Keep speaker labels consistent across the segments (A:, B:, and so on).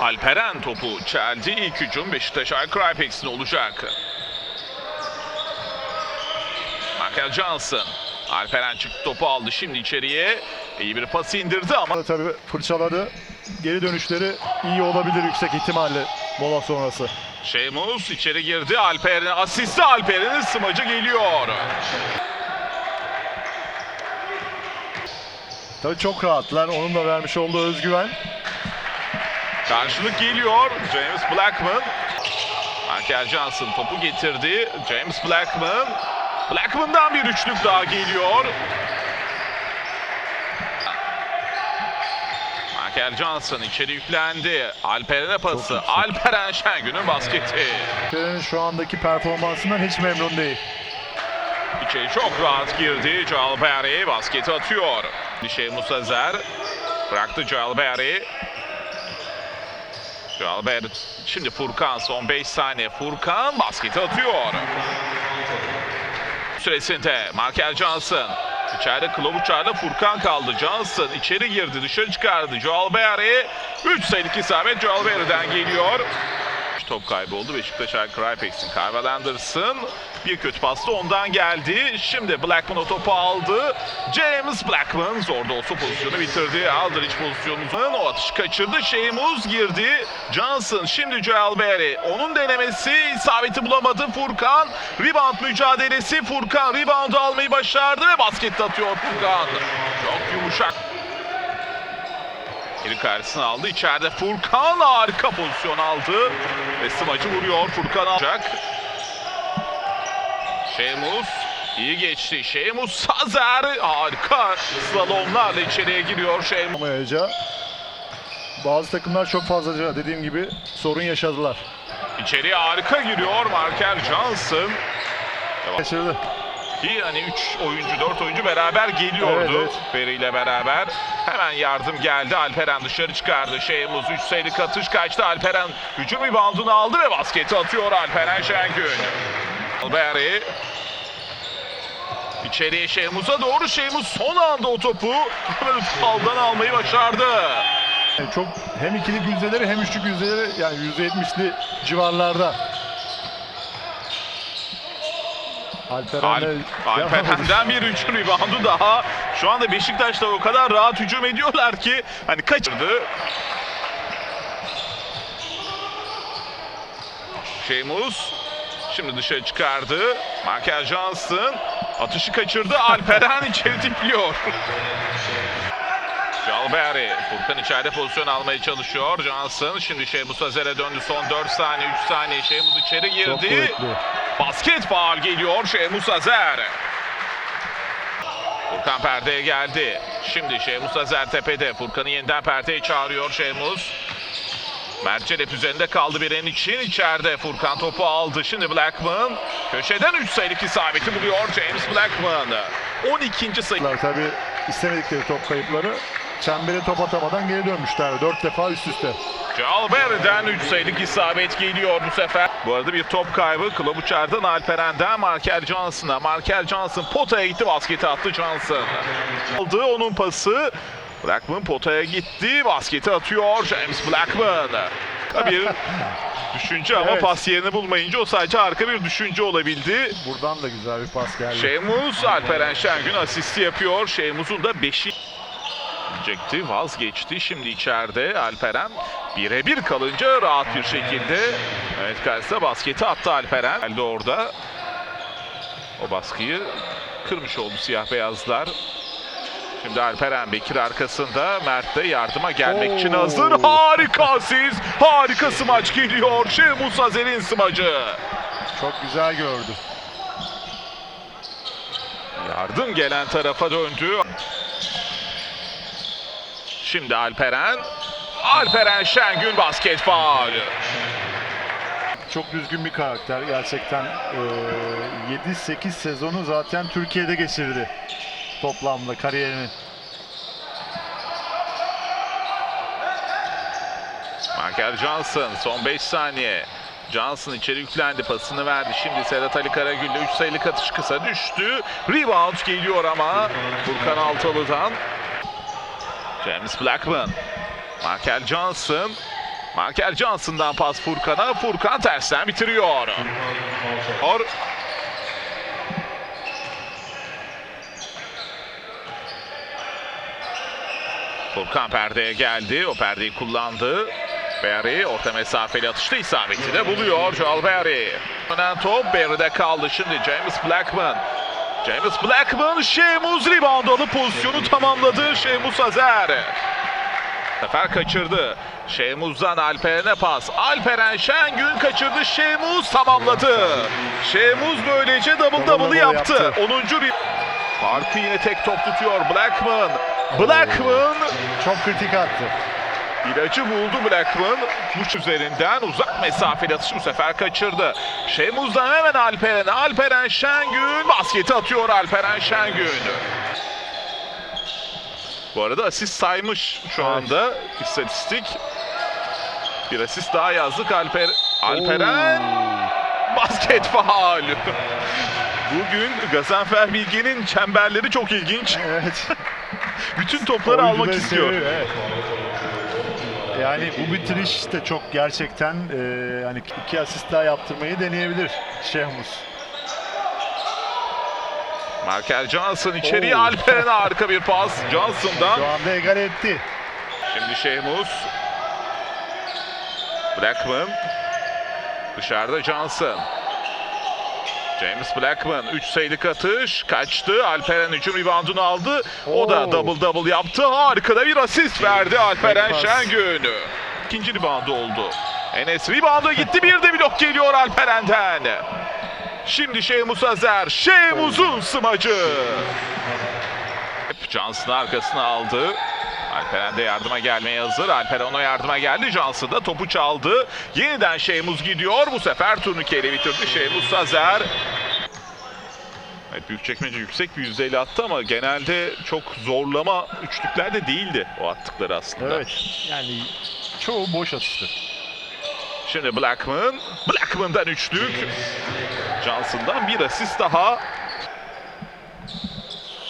A: Alperen topu çeldi. İlk hücum Beşiktaş Crypex'in olacak. Michael Johnson. Alperen çıktı topu aldı şimdi içeriye. İyi bir pas indirdi ama
B: Tabii fırçaladı. Geri dönüşleri iyi olabilir yüksek ihtimalle mola sonrası.
A: Şeymus içeri girdi. Alper'in asisti Alper'in smacı geliyor.
B: Tabii çok rahatlar. Onun da vermiş olduğu özgüven.
A: Karşılık geliyor. James Blackman. Michael Johnson topu getirdi. James Blackman. Blackman'dan bir üçlük daha geliyor. Michael Johnson içeri yüklendi. Alperen'e pası. Alperen Şengün'ün basketi.
B: Fener'in şu andaki performansından hiç memnun değil.
A: İçeri çok rahat girdi. Jalberi basketi atıyor. Şey Musazer bıraktı Jalberi. Jalberi şimdi Furkan son 5 saniye. Furkan basketi atıyor. Süresinde Michael Johnson. İçeride Klobuchar'la Furkan kaldı. Johnson içeri girdi, dışarı çıkardı. Jalberi 3 sayılık isabet Jalberi'den geliyor. Top kaybı oldu. Beşiktaş Crypex'in Carvel Anderson. Bir kötü pas da ondan geldi. Şimdi Blackman o topu aldı. James Blackman zor da olsa pozisyonu bitirdi. Aldrich pozisyonunun o atışı kaçırdı. Şeymuz girdi. Johnson şimdi Joel Berry. Onun denemesi isabeti bulamadı. Furkan rebound mücadelesi. Furkan rebound almayı başardı ve basket atıyor Furkan. Çok yumuşak. Geri karşısına aldı. İçeride Furkan harika pozisyon aldı. Ve smacı vuruyor. Furkan alacak. Şeymus iyi geçti. Şeymus Sazer harika slalomlarla içeriye giriyor Şeymus.
B: Olmayacağı. Bazı takımlar çok fazlaca dediğim gibi sorun yaşadılar.
A: İçeriye harika giriyor Marker Johnson.
B: Kaçırdı.
A: Ki hani 3 oyuncu 4 oyuncu beraber geliyordu.
B: Evet, evet.
A: İle beraber. Hemen yardım geldi. Alperen dışarı çıkardı. Şeymuz 3 sayılık atış kaçtı. Alperen hücum reboundunu aldı ve basketi atıyor Alperen Şengün. Alber'i İçeriye Şeymuz'a doğru Şeymuz son anda o topu faldan almayı başardı.
B: Çok hem ikili yüzdeleri hem üçlük yüzdeleri yani %70'li civarlarda. Alperen
A: Alp,
B: de
A: Alperen'den bir hücum reboundu daha. Şu anda Beşiktaş'ta o kadar rahat hücum ediyorlar ki hani kaçırdı. Şeymus şimdi dışarı çıkardı. Michael Johnson atışı kaçırdı. Alperen içeri tipliyor. Jalberi Furkan içeride pozisyon almaya çalışıyor. Johnson şimdi Şeymus Azer'e döndü. Son 4 saniye 3 saniye Şeymus içeri
B: çok
A: girdi.
B: kuvvetli.
A: Basket faal geliyor Şemus Azer. Furkan perdeye geldi. Şimdi Şemus Azer tepede. Furkan'ı yeniden perdeye çağırıyor Şemus. Mert Celep üzerinde kaldı bir en için. içeride Furkan topu aldı. Şimdi Blackman köşeden 3 sayılık isabeti buluyor James Blackman. 12. sayı.
B: Tabii istemedikleri top kayıpları çembere top atamadan geri dönmüşler. Dört defa üst üste.
A: Calber'den 3 sayılık isabet geliyor bu sefer. Bu arada bir top kaybı Klobuchar'dan Alperen'den Markel Johnson'a. Markel Johnson potaya gitti basketi attı Johnson. Aldı onun pası. Blackman potaya gitti basketi atıyor James Blackman. Bir düşünce ama
B: Evet.
A: pas yerini bulmayınca o sadece arka bir düşünce olabildi.
B: Buradan da güzel bir pas geldi.
A: Şeymus Alperen Şengün asisti yapıyor. Şeymus'un da 5'i çekti, vazgeçti. Şimdi içeride Alperen birebir kalınca rahat bir şekilde evet karşısına basketi attı Alperen. Geldi orada. O baskıyı kırmış oldu siyah beyazlar. Şimdi Alperen Bekir arkasında. Mert de yardıma gelmek için
B: Oo.
A: hazır. Harika asist. Harika smaç geliyor. Şeymus Azer'in smacı.
B: Çok güzel gördü.
A: Yardım gelen tarafa döndü. Şimdi Alperen. Alperen Şengün basket faul.
B: Çok düzgün bir karakter gerçekten. Ee, 7-8 sezonu zaten Türkiye'de geçirdi toplamda kariyerini.
A: Michael Johnson son 5 saniye. Johnson içeri yüklendi pasını verdi. Şimdi Sedat Ali Karagül'le 3 sayılık atış kısa düştü. Rebound geliyor ama Furkan Altalı'dan. James Blackman. Michael Johnson. Michael Johnson'dan pas Furkan'a. Furkan tersten bitiriyor. Or Furkan perdeye geldi. O perdeyi kullandı. Barry orta mesafeli atışta isabeti de buluyor. Joel Barry. Dönen top Barry'de kaldı. Şimdi James Blackman. James Blackman Şemuz rebound alıp pozisyonu tamamladı. Şemuz Azer. Sefer kaçırdı. Şemuz'dan Alperen'e pas. Alperen Şengün kaçırdı. Şemuz tamamladı. Şemuz böylece double
B: Double
A: double'ı
B: double
A: yaptı.
B: yaptı.
A: 10. ri- Farkı yine tek top tutuyor Blackman. Blackman
B: Çok kritik attı.
A: İlacı buldu Blackman. Muç üzerinden uzak mesafeli atış bu sefer kaçırdı. Şemuz'dan hemen Alperen. Alperen Şengün basketi atıyor Alperen Şengün. Bu arada asist saymış şu anda istatistik. Bir asist daha yazdık Alper Alperen basket faal. Bugün Gazanfer Bilge'nin çemberleri çok ilginç.
B: Evet.
A: Bütün topları almak
B: Oyuncuları
A: istiyor.
B: seviyor, evet. Yani bu bitiriş de çok gerçekten e, yani iki asist daha yaptırmayı deneyebilir Şehmus.
A: Michael Johnson içeriye
B: Oo.
A: Alperen'e harika bir pas Johnson'dan.
B: Şu anda egal etti.
A: Şimdi Şehmus. Blackman. Dışarıda Johnson. James Blackman 3 sayılık atış kaçtı. Alperen hücum reboundunu aldı. O da double double yaptı. Harika da bir asist verdi Alperen. Şengün. İkinci reboundu oldu. Enes rebounda gitti. Bir de blok geliyor Alperen'den. Şimdi Şehmus Azer. Şehmus'un smacı. Hep Johnson arkasına aldı. Alperen de yardıma gelmeye hazır. Alperen ona yardıma geldi. Johnson da topu çaldı. Yeniden Şeymuz gidiyor. Bu sefer turnikeyle bitirdi Şeymuz Sazer. Evet Büyükçekmece yüksek bir yüzdeyle attı ama genelde çok zorlama üçlüklerde değildi o attıkları aslında.
B: Evet. Yani çoğu boş atıştı.
A: Şimdi Blackman. Blackman'dan üçlük. Johnson'dan bir asist daha.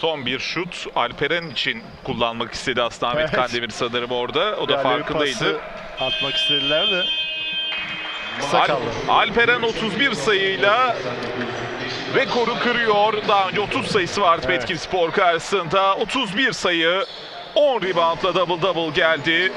A: Son bir şut Alperen için kullanmak istedi aslında Ahmet
B: Evet.
A: Kandemir sanırım orada. O da
B: Yani
A: farkındaydı.
B: Atmak istediler de kısa
A: Al-
B: kaldı.
A: Alperen 31 sayıyla rekoru kırıyor. Daha önce 30 sayısı vardı
B: Evet.
A: Petkin Spor karşısında. 31 sayı 10 reboundla double double geldi.